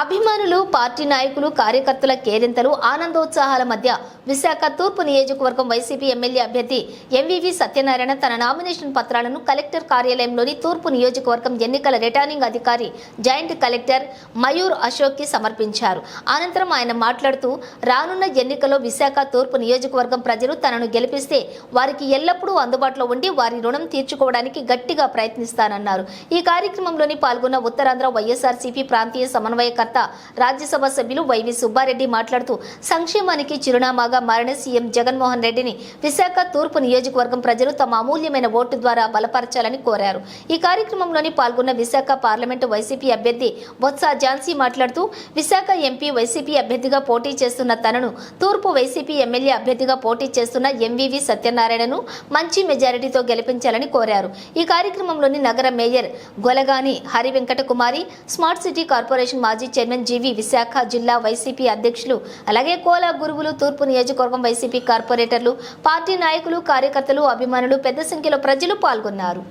అభిమానులు పార్టీ నాయకులు కార్యకర్తల కేరింతలు ఆనందోత్సాహాల మధ్య విశాఖ తూర్పు నియోజకవర్గం వైసీపీ ఎమ్మెల్యే అభ్యర్థి ఎంవివి సత్యనారాయణ తన నామినేషన్ పత్రాలను కలెక్టర్ కార్యాలయంలోని తూర్పు నియోజకవర్గం ఎన్నికల రిటర్నింగ్ అధికారి జాయింట్ కలెక్టర్ మయూర్ అశోక్కి సమర్పించారు. అనంతరం ఆయన మాట్లాడుతూ రానున్న ఎన్నికల్లో విశాఖ తూర్పు నియోజకవర్గం ప్రజలు తనను గెలిపిస్తే వారికి ఎల్లప్పుడూ అందుబాటులో ఉండి వారి రుణం తీర్చుకోవడానికి గట్టిగా ప్రయత్నిస్తానన్నారు. ఈ కార్యక్రమంలోని పాల్గొన్న ఉత్తరాంధ్ర వైఎస్ఆర్సీపీ ప్రాంతీయ సమన్వయకర్త. రాజ్యసభ సభ్యులు వైవి సుబ్బారెడ్డి మాట్లాడుతూ సంక్షేమానికి చిరునామాగా మారిన సీఎం జగన్మోహన్ రెడ్డిని విశాఖ తూర్పు నియోజకవర్గం ప్రజలు తమ అమూల్యమైన ఓటు ద్వారా బలపరచాలని కోరారు. ఈ కార్యక్రమంలోని పాల్గొన్న విశాఖ పార్లమెంటు వైసీపీ అభ్యర్థి బొత్స ఝాన్సీ మాట్లాడుతూ విశాఖ ఎంపీ వైసీపీ అభ్యర్థిగా పోటీ చేస్తున్న తనను తూర్పు వైసీపీ ఎమ్మెల్యే అభ్యర్థిగా పోటీ చేస్తున్న ఎంవివి సత్యనారాయణను మంచి మెజారిటీతో గెలిపించాలని కోరారు. ఈ కార్యక్రమంలోని నగర mayor Golagani Hari Venkata Kumari smart city corporation మాజీ చైర్మన్ జీవి విశాఖ జిల్లా వైసీపీ అధ్యక్షులు అలాగే కోలా గురువులు తూర్పు నియోజకవర్గం వైసీపీ కార్పొరేటర్లు పార్టీ నాయకులు కార్యకర్తలు అభిమానులు పెద్ద సంఖ్యలో ప్రజలు పాల్గొన్నారు.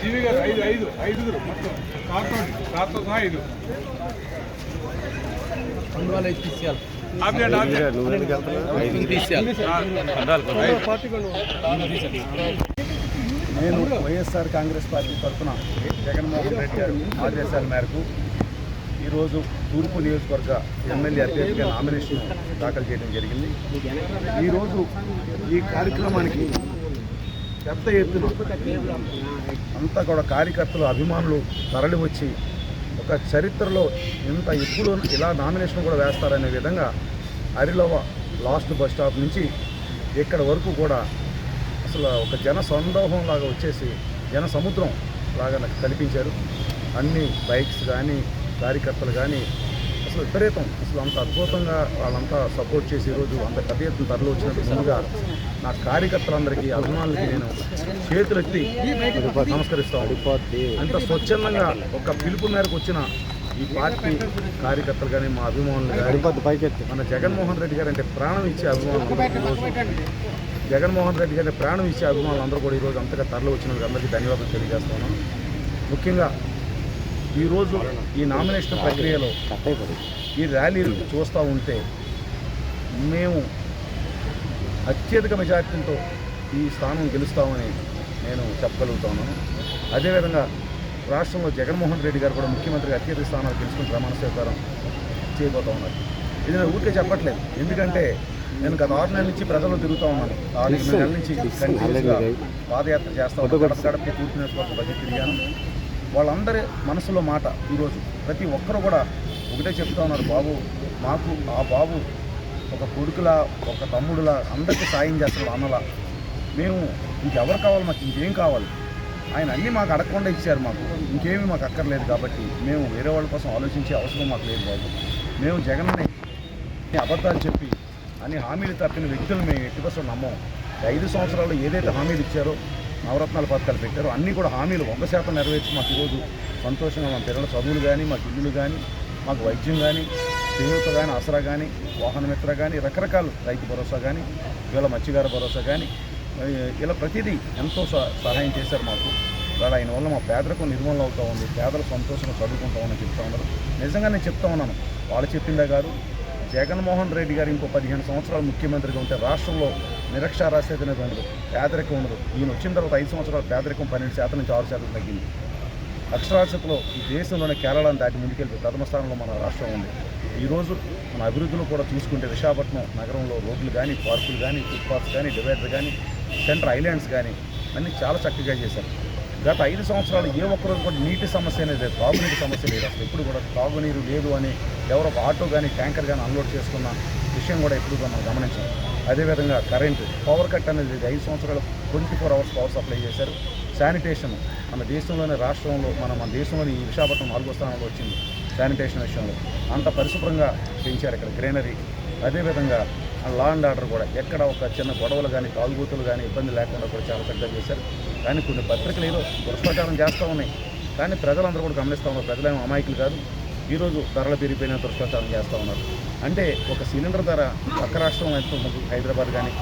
జీవి గారు ఐదు ఐదు ఐదుగురు మొత్తం. కార్తో కార్తో సహా ఐదు. నేను వైఎస్ఆర్ కాంగ్రెస్ పార్టీ తరఫున జగన్మోహన్ రెడ్డి గారి ఆదేశాల మేరకు ఈరోజు తూర్పు నియోజకవర్గ ఎమ్మెల్యే అభ్యర్థిగా నామినేషన్ దాఖలు చేయడం జరిగింది. ఈరోజు ఈ కార్యక్రమానికి పెద్ద ఎత్తున అంతా కూడా కార్యకర్తలు అభిమానులు తరలి వచ్చి ఒక చరిత్రలో ఇంత ఎప్పుడు ఇలా నామినేషన్ కూడా వేస్తారనే విధంగా అరిలవ లాస్ట్ బస్ స్టాప్ నుంచి ఇక్కడ వరకు కూడా అసలు ఒక జన సందోహం లాగా వచ్చేసి జన సముద్రం లాగా నాకు కల్పించారు. అన్ని బైక్స్ కానీ కార్యకర్తలు కానీ అసలు విపరీతం. అసలు అంత అద్భుతంగా వాళ్ళంతా సపోర్ట్ చేసి ఈరోజు అంత పెద్ద ఎత్తున తరలి వచ్చినట్టు ముందుగా నా కార్యకర్తలందరికీ అభిమానులకి నేను చేతులెత్తి నమస్కరిస్తాను అంత స్వచ్ఛందంగా ఒక పిలుపు మేరకు వచ్చిన ఈ పార్టీ కార్యకర్తలు కానీ మా అభిమానులు కానీ మన జగన్మోహన్ రెడ్డి గారు అంటే ప్రాణం ఇచ్చే అభిమానులు ఈరోజు జగన్మోహన్ రెడ్డి గారి ప్రాణం ఇచ్చే అభిమానులు అందరూ కూడా ఈరోజు అంతగా తరలి వచ్చినందుకు అందరికీ ధన్యవాదాలు తెలియజేస్తున్నాను ముఖ్యంగా ఈరోజు ఈ నామినేషన్ ప్రక్రియలో ఈ ర్యాలీలు చూస్తూ ఉంటే మేము అత్యధిక మెజార్టీతో ఈ స్థానం గెలుస్తామని నేను చెప్పగలుగుతున్నాను అదేవిధంగా రాష్ట్రంలో జగన్మోహన్ రెడ్డి గారు కూడా ముఖ్యమంత్రిగా అత్యధిక స్థానాలు గెలుచుకుని ప్రమాణ స్వీకారం చేయబోతా ఉన్నారు. ఇది నేను ఊరికే చెప్పట్లేదు. ఎందుకంటే నేను గత ఆరు నెలల నుంచి ప్రజల్లో తిరుగుతూ ఉన్నాను. ఆరు నెలల నుంచి కంటిన్యూస్గా పాదయాత్ర చేస్తా ఉన్నాను. గడప గడపకి తూర్పు నియోజకవర్గం బడ్జెట్ తిరిగాను. వాళ్ళందరి మనసులో మాట ఈరోజు ప్రతి ఒక్కరు కూడా ఒకటే చెప్తా ఉన్నారు బాబు మాకు ఆ బాబు ఒక కొడుకులా ఒక తమ్ముడులా అందరికీ సాయం చేస్తారు అన్నలా. మేము ఇంకెవరు కావాలి? మాకు ఇంకేం కావాలి? ఆయన అన్నీ మాకు అడగకుండా ఇచ్చారు మాకు. ఇంకేమీ మాకు అక్కర్లేదు కాబట్టి మేము వేరే వాళ్ళ కోసం ఆలోచించే అవసరం మాకు లేదు బాబు. మేము జగన్ని అబద్ధాలు చెప్పి అన్ని హామీలు తప్పిన వ్యక్తులు మేము ఎట్టి కోసం నమ్మం. ఐదు సంవత్సరాలు ఏదైతే హామీలు ఇచ్చారో నవరత్నాల పథకాలు పెట్టారు. అన్నీ కూడా హామీలు వంద శాతం నెరవేర్చి మాకు ఈరోజు సంతోషంగా మా పిల్లల చదువులు కానీ మాకు ఇల్లులు కానీ మాకు వైద్యం కానీ చేయూత కానీ ఆసరా కానీ వాహనమిత్ర కానీ రకరకాల రైతు భరోసా కానీ ఇవాళ మత్స్యకార భరోసా కానీ ఇలా ప్రతిదీ ఎంతో సహ- సహాయం చేశారు మాకు. ఇవాళ ఆయన వల్ల మా పేదరికం నిర్మూలన అవుతూ ఉంది. పేదలు సంతోషంగా చదువుకుంటామని చెప్తా ఉన్నారు. నిజంగా నేను చెప్తా ఉన్నాను. వాళ్ళు చెప్పిందే కాదు జగన్మోహన్ రెడ్డి గారు ఇంకో పదిహేను సంవత్సరాలు ముఖ్యమంత్రిగా ఉంటే రాష్ట్రంలో నిరక్షరాస్యత అనేది పేదరికం ఉండదు. ఈయన వచ్చిన తర్వాత ఐదు సంవత్సరాలు పేదరికం పన్నెండు శాతం నుంచి ఆరు శాతం తగ్గింది. అక్షరాస్యతలో ఈ దేశంలోనే కేరళను దాటి ముందుకెళ్ళి ప్రథమ స్థానంలో మన రాష్ట్రం ఉంది. ఈరోజు మన అభివృద్ధిలో కూడా చూసుకుంటే విశాఖపట్నం నగరంలో రోడ్లు కానీ పార్కులు కానీ ఫుట్పాత్స్ కానీ డివైడర్ కానీ సెంటర్ ఐలాండ్స్ కానీ అన్నీ చాలా చక్కగా చేశారు. గత ఐదు సంవత్సరాలు ఏ ఒక్కరోజు కూడా నీటి సమస్య అనేది తాగునీటి సమస్య లేదు అసలు. ఎప్పుడు కూడా తాగునీరు లేదు అని ఎవరో ఒక ఆటో కానీ ట్యాంకర్ కానీ అన్లోడ్ చేసుకున్న విషయం కూడా ఎప్పుడు మనం గమనించాం అదేవిధంగా కరెంటు పవర్ కట్ అనేది ఐదు సంవత్సరాలు twenty four hours power supply చేశారు. శానిటేషన్ మన దేశంలోని రాష్ట్రంలో మన మన దేశంలోని ఈ విశాఖపట్నం నాలుగో స్థానంలో వచ్చింది శానిటేషన్ విషయంలో. అంత పరిశుభ్రంగా పెంచారు ఇక్కడ గ్రీనరీ. అదేవిధంగా లా అండ్ ఆర్డర్ కూడా ఎక్కడ ఒక చిన్న గొడవలు కానీ తాగుబోతులు కానీ ఇబ్బంది లేకుండా కూడా చాలా చక్కగా చేశారు. కానీ కొన్ని పత్రికలు ఏదో దుష్ప్రచారం చేస్తూ ఉన్నాయి. కానీ ప్రజలందరూ కూడా గమనిస్తూ ఉన్నారు. ప్రజలేమో అమాయకులు కాదు. ఈరోజు ధరలు పెరిగిపోయిన దుష్ప్రచారం చేస్తూ ఉన్నారు. అంటే ఒక సిలిండర్ ధర పక్క రాష్ట్రం ఎంత ఉంటుంది? హైదరాబాద్ కానీ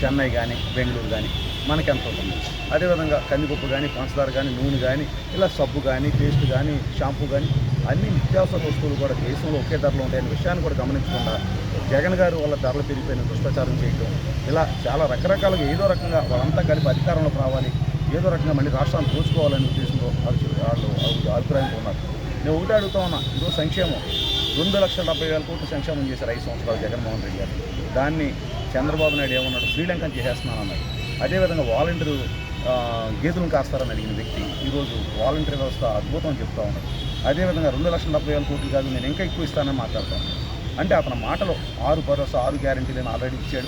చెన్నై కానీ బెంగళూరు కానీ మనకి ఎంత ఉంటుంది? అదేవిధంగా కందిపప్పు కానీ పంచదార కానీ నూనె కానీ ఇలా సబ్బు కానీ పేస్ట్ కానీ షాంపూ కానీ అన్ని నిత్యావసర వస్తువులు కూడా దేశంలో ఒకే ధరలు ఉంటాయనే విషయాన్ని కూడా గమనించకుండా జగన్ గారు వాళ్ళ ధరలు పెరిగిపోయిన దుష్ప్రచారం చేయటం ఇలా చాలా రకరకాలుగా ఏదో రకంగా వాళ్ళంతా కలిపి అధికారంలోకి రావాలి ఏదో రకంగా మళ్ళీ రాష్ట్రాన్ని దోచుకోవాలనే ఉద్దేశంతో వాళ్ళు అభిప్రాయంతో ఉన్నారు. నేను ఒకటే అడుగుతా ఉన్నా ఈరోజు సంక్షేమం. రెండు లక్షల డెబ్బై వేల కోట్లు సంక్షేమం చేశారు ఐదు సంవత్సరాలు జగన్మోహన్ రెడ్డి గారు. దాన్ని చంద్రబాబు నాయుడు ఏమన్నాడు? శ్రీలంకను చేసేస్తున్నాను అన్నాడు. అదేవిధంగా వాలంటీరు గేదెలను కాస్తారని అడిగిన వ్యక్తి ఈరోజు వాలంటీర్ వ్యవస్థ అద్భుతం చెప్తా ఉన్నాడు. అదేవిధంగా రెండు లక్షల డెబ్బై వేల కోట్లు కాదు నేను ఇంకా ఎక్కువ ఇస్తానని మాట్లాడతాను అంటే అతని మాటలో ఆరు భరోసా ఆరు గ్యారెంటీలను ఆల్రెడీ ఇచ్చాడు.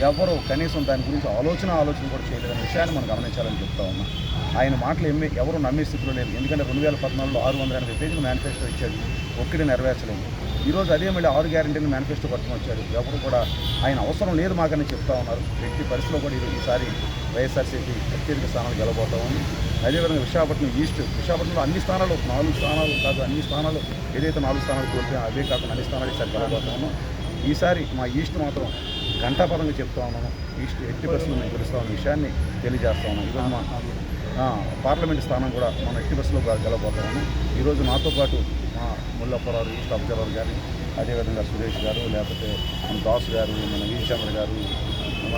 ఎవరో కనీసం దాని గురించి ఆలోచన ఆలోచన కూడా చేయలేదనే విషయాన్ని మనం గమనించాలని చెప్తా ఉన్నాం. ఆయన మాటలు ఎమ్మె ఎవరు నమ్మే స్థితిలో లేరు. ఎందుకంటే రెండు వేల పద్నాలుగులో ఆరు వందల ఎనభై పేజీలు మేనిఫెస్టో ఇచ్చాడు. ఒక్కటి నెరవేర్చలేదు. ఈరోజు అదే మళ్ళీ ఆరు గ్యారంటీని మేనిఫెస్టో పట్టుకుని వచ్చాడు. ఎవరు కూడా ఆయన అవసరం లేదు మాకని చెప్తా ఉన్నారు. వ్యక్తి పరిస్థితిలో కూడా ఈ- ఈసారి వైఎస్ఆర్సీపీ అత్యధిక స్థానాలు గెలబోతా ఉంది. అదేవిధంగా విశాఖపట్నం ఈస్ట్ విశాఖపట్నంలో అన్ని స్థానాలు నాలుగు స్థానాలు కాదు అన్ని స్థానాలు ఏదైతే నాలుగు స్థానాలు కోల్పోయా అవే కాకుండా అన్ని స్థానాలు ఈసారి గెలబోతా ఈసారి మా ఈస్ట్ మాత్రం ఘంటాపరంగా చెప్తా ఉన్నాను ఈస్ట్ ఎట్టి బస్సులు మేము గెలుస్తా ఉన్న విషయాన్ని తెలియజేస్తా ఉన్నాం. ఈరోజు మా పార్లమెంట్ స్థానం కూడా మనం ఎట్టి బస్సులో గెలబోతాము ఈరోజు నాతో పాటు మా ముల్లప్పరావు ఈస్ట్ అబ్జర్వర్ గారు అదేవిధంగా సురేష్ గారు లేకపోతే మన దాస్ గారు మన వీరచంద్ర గారు